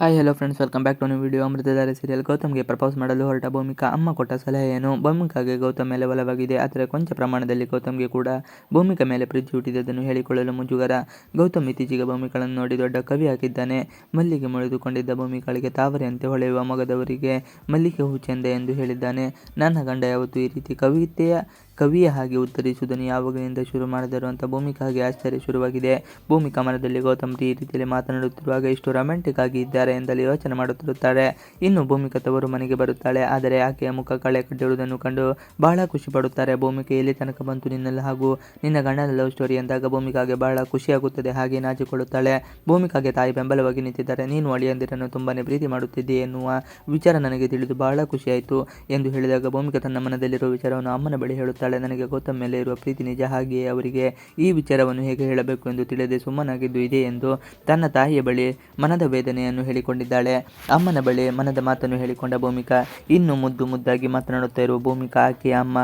Hi hello friends welcome back to new video Amruthadhaare serial ಗೌತಮ್ಗೆ propose ಮಾಡಲು ಹೊರಟ ಭೂಮಿಕಾ. ಅಮ್ಮ ಕೊಟ್ಟ ಸಲಹೆ ಏನು ಭೂಮಿಕಾಗೆ ಗೌತಮ್ ಮೇಲೆ ಒಲವಾಗಿದೆ ಆದರೆ ಕೊಂಚ ಪ್ರಮಾಣದಲ್ಲಿ ಗೌತಮ್ಗೆ ಕೂಡ ಭೂಮಿಕಾ ಮೇಲೆ ಪ್ರೀತಿ ಹುಟ್ಟಿದ್ದನ್ನು ಹೇಳಿಕೊಳ್ಳಲು ಮುಜುಗರ. ಗೌತಮ್ ಇತ್ತೀಚೆಗೆ ಭೂಮಿಕಾಳನ್ನು ನೋಡಿ ದೊಡ್ಡ ಕವಿ ಹಾಕಿದ್ದಾನೆ ಮಲ್ಲಿಗೆ ಮುಳಿದುಕೊಂಡಿದ್ದ ಭೂಮಿಕಾಳಿಗೆ ತಾವರೆಯಂತೆ ಹೊಳೆಯುವ ಮೊಗದವರಿಗೆ ಮಲ್ಲಿಗೆ ಹೂ ಚೆಂದ ಎಂದು ಹೇಳಿದ್ದಾನೆ. ನನ್ನ ಗಂಡ ಯಾವತ್ತೂ ಈ ರೀತಿ ಕವಿತೆಯ ಕವಿಯ ಹಾಗೆ ಉತ್ತರಿಸುವುದನ್ನು ಯಾವಾಗಲಿಂದ ಶುರು ಮಾಡಿದರು ಅಂತ ಭೂಮಿಕಾಗೆ ಆಶ್ಚರ್ಯ ಶುರುವಾಗಿದೆ. ಭೂಮಿಕಾ ಮನದಲ್ಲಿ ಗೌತಮ್ ಈ ರೀತಿಯಲ್ಲಿ ಮಾತನಾಡುತ್ತಿರುವಾಗ ಇಷ್ಟು ರೊಮ್ಯಾಂಟಿಕ್ ಆಗಿ ಇದ್ದಾರೆ ಎಂದಲ್ಲಿ ಯೋಚನೆ ಮಾಡುತ್ತಿರುತ್ತಾರೆ. ಇನ್ನು ಭೂಮಿಕಾ ತವರು ಮನೆಗೆ ಬರುತ್ತಾಳೆ. ಆದರೆ ಆಕೆಯ ಮುಖ ಕಳೆ ಕಟ್ಟಿರುವುದನ್ನು ಕಂಡು ಬಹಳ ಖುಷಿ ಪಡುತ್ತಾರೆ. ಭೂಮಿಕೆ ಎಲ್ಲಿ ತನಕ ಬಂತು ನಿನ್ನೆಲ್ಲ ಹಾಗೂ ನಿನ್ನ ಗಂಡನ ಲವ್ ಸ್ಟೋರಿ ಎಂದಾಗ ಭೂಮಿಕಾಗೆ ಬಹಳ ಖುಷಿಯಾಗುತ್ತದೆ ಹಾಗೆ ನಾಚಿಕೊಳ್ಳುತ್ತಾಳೆ. ಭೂಮಿಕಾಗೆ ತಾಯಿ ಬೆಂಬಲವಾಗಿ ನಿಂತಿದ್ದಾರೆ. ನೀನು ಅಳಿಯಂದಿರನ್ನು ತುಂಬಾನೇ ಪ್ರೀತಿ ಮಾಡುತ್ತಿದ್ದೆ ಎನ್ನುವ ವಿಚಾರ ನನಗೆ ತಿಳಿದು ಬಹಳ ಖುಷಿಯಾಯಿತು ಎಂದು ಹೇಳಿದಾಗ ಭೂಮಿಕಾ ತನ್ನ ಮನದಲ್ಲಿರುವ ವಿಚಾರವನ್ನು ಅಮ್ಮನ ಬಳಿ ಹೇಳುತ್ತಾಳೆ ನನಗೆ ಗೌತಮ್ ಮೇಲೆ ಇರುವ ಪ್ರೀತಿ ನಿಜ ಹಾಗೆಯೇ ಅವರಿಗೆ ಈ ವಿಚಾರವನ್ನು ಹೇಗೆ ಹೇಳಬೇಕು ಎಂದು ತಿಳಿದೇ ಸುಮ್ಮನಾಗಿದ್ದು ಇದೆ ಎಂದು ತನ್ನ ತಾಯಿಯ ಬಳಿ ಮನದ ವೇದನೆಯನ್ನು ಹೇಳಿಕೊಂಡಿದ್ದಾಳೆ. ಅಮ್ಮನ ಬಳಿ ಮನದ ಮಾತನ್ನು ಹೇಳಿಕೊಂಡ ಭೂಮಿಕಾ, ಇನ್ನು ಮುದ್ದು ಮುದ್ದಾಗಿ ಮಾತನಾಡುತ್ತಾ ಇರುವ ಭೂಮಿಕಾ ಆಕೆಯ ಅಮ್ಮ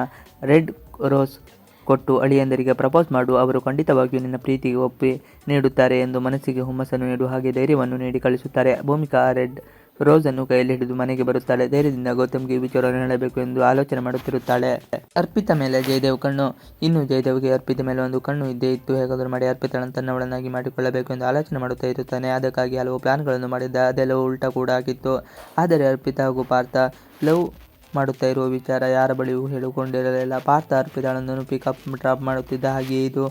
ರೆಡ್ ರೋಸ್ ಕೊಟ್ಟು ಅಳಿಯಂದರಿಗೆ ಪ್ರಪೋಸ್ ಮಾಡು, ಅವರು ಖಂಡಿತವಾಗಿಯೂ ನಿನ್ನ ಪ್ರೀತಿಗೆ ಒಪ್ಪಿ ನೀಡುತ್ತಾರೆ ಎಂದು ಮನಸ್ಸಿಗೆ ಹುಮ್ಮಸ್ಸನ್ನು ನೀಡು, ಹಾಗೆ ಧೈರ್ಯವನ್ನು ನೀಡಿ ಕಳಿಸುತ್ತಾರೆ. ಭೂಮಿಕಾ ರೆಡ್ ರೋಸನ್ನು ಕೈಯಲ್ಲಿ ಹಿಡಿದು ಮನೆಗೆ ಬರುತ್ತಾಳೆ. ಧೈರ್ಯದಿಂದ ಗೌತಮ್ಗೆ ವಿಚಾರವನ್ನು ಹೇಳಬೇಕು ಎಂದು ಆಲೋಚನೆ ಮಾಡುತ್ತಿರುತ್ತಾಳೆ. ಅರ್ಪಿತ ಮೇಲೆ ಜಯದೇವ್ ಕಣ್ಣು. ಇನ್ನು ಜಯದೇವ್ಗೆ ಅರ್ಪಿತ ಮೇಲೆ ಒಂದು ಕಣ್ಣು ಇದ್ದೇ ಇತ್ತು. ಹೇಗಾದರೂ ಮಾಡಿ ಅರ್ಪಿತಳನ್ನು ತನ್ನವಳನ್ನಾಗಿ ಮಾಡಿಕೊಳ್ಳಬೇಕು ಎಂದು ಆಲೋಚನೆ ಮಾಡುತ್ತಾ ಇರುತ್ತಾನೆ. ಅದಕ್ಕಾಗಿ ಹಲವು ಪ್ಲಾನ್ಗಳನ್ನು ಮಾಡಿದ್ದ. ಅದೆಲ್ಲವೂ ಉಲ್ಟಾ ಕೂಡ ಆಗಿತ್ತು. ಆದರೆ ಅರ್ಪಿತ ಹಾಗೂ ಪಾರ್ಥ, ಲವ್ ಮಾಡುತ್ತಾ ಇರುವ ವಿಚಾರ ಯಾರ ಬಳಿಯೂ ಹೇಳಿಕೊಂಡಿರಲಿಲ್ಲ. ಪಾರ್ಥ ಅರ್ಪಿತಾಳನ್ನು ಪಿಕಪ್ ಡ್ರಾಪ್ ಮಾಡುತ್ತಿದ್ದ ಹಾಗೆಯೇ ಇದು.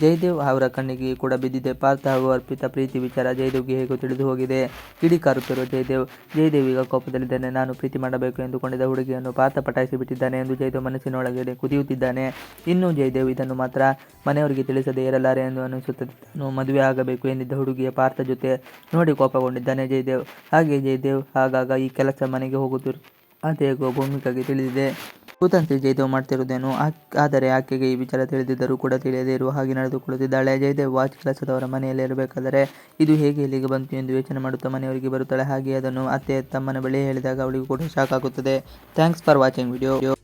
ಜಯದೇವ್ ಅವರ ಕಣ್ಣಿಗೆ ಕೂಡ ಬಿದ್ದಿದೆ. ಪಾರ್ಥ ಹಾಗೂ ಅರ್ಪಿತಾ ಪ್ರೀತಿ ವಿಚಾರ ಜಯದೇವ್ಗೆ ಹೇಗೂ ತಿಳಿದು ಹೋಗಿದೆ. ಕಿಡಿಕಾರುತ್ತಿರುವ ಜಯದೇವ್ ಜಯದೇವ್ ಈಗ ಕೋಪದಲ್ಲಿದ್ದಾನೆ. ನಾನು ಪ್ರೀತಿ ಮಾಡಬೇಕು ಎಂದುಕೊಂಡಿದ್ದ ಹುಡುಗಿಯನ್ನು ಪಾರ್ಥ ಪಟಾಯಿಸಿ ಬಿಟ್ಟಿದ್ದಾನೆ ಎಂದು ಜಯದೇವ್ ಮನಸ್ಸಿನೊಳಗಡೆ ಕುದಿಯುತ್ತಿದ್ದಾನೆ. ಇನ್ನು ಜಯದೇವ್ ಇದನ್ನು ಮಾತ್ರ ಮನೆಯವರಿಗೆ ತಿಳಿಸದೆ ಇರಲಾರೆ ಎಂದು ಅನಿಸುತ್ತದೆ ಮದುವೆ ಆಗಬೇಕು ಎಂದಿದ್ದ ಹುಡುಗಿಯ ಪಾರ್ಥ ಜೊತೆ ನೋಡಿ ಕೋಪಗೊಂಡಿದ್ದಾನೆ ಜಯದೇವ್. ಹಾಗೆ ಜಯದೇವ್ ಆಗಾಗ ಈ ಕೆಲಸ ಮನೆಗೆ ಹೋಗುತ್ತಿರು ಅದೇಗೋ ಭೂಮಿಕಾಗೆ ತಿಳಿದಿದೆ. ಕೂತಂತೆ ಜಯದೇವ್ ಮಾಡ್ತಿರುವುದೇನು ಆದರೆ ಆಕೆಗೆ ಈ ವಿಚಾರ ತಿಳಿದಿದ್ದರೂ ಕೂಡ ತಿಳಿಯದೇ ಇರುವ ಹಾಗೆ ನಡೆದುಕೊಳ್ಳುತ್ತಿದ್ದಾಳೆ. ಜಯದೇವ್ ವಾಚ್ ಕೆಲಸದವರ ಮನೆಯಲ್ಲಿ ಇರಬೇಕಾದರೆ ಇದು ಹೇಗೆ ಇಲ್ಲಿಗೆ ಬಂತು ಎಂದು ಯೋಚನೆ ಮಾಡುತ್ತಾ ಮನೆಯವರಿಗೆ ಬರುತ್ತಾಳೆ. ಹಾಗೆ ಅದನ್ನು ಅತ್ತೆ ತಮ್ಮನ ಬಳಿ ಹೇಳಿದಾಗ ಅವಳಿಗೂ ಕೂಡ ಶಾಕ್ ಆಗುತ್ತದೆ. Thanks for watching video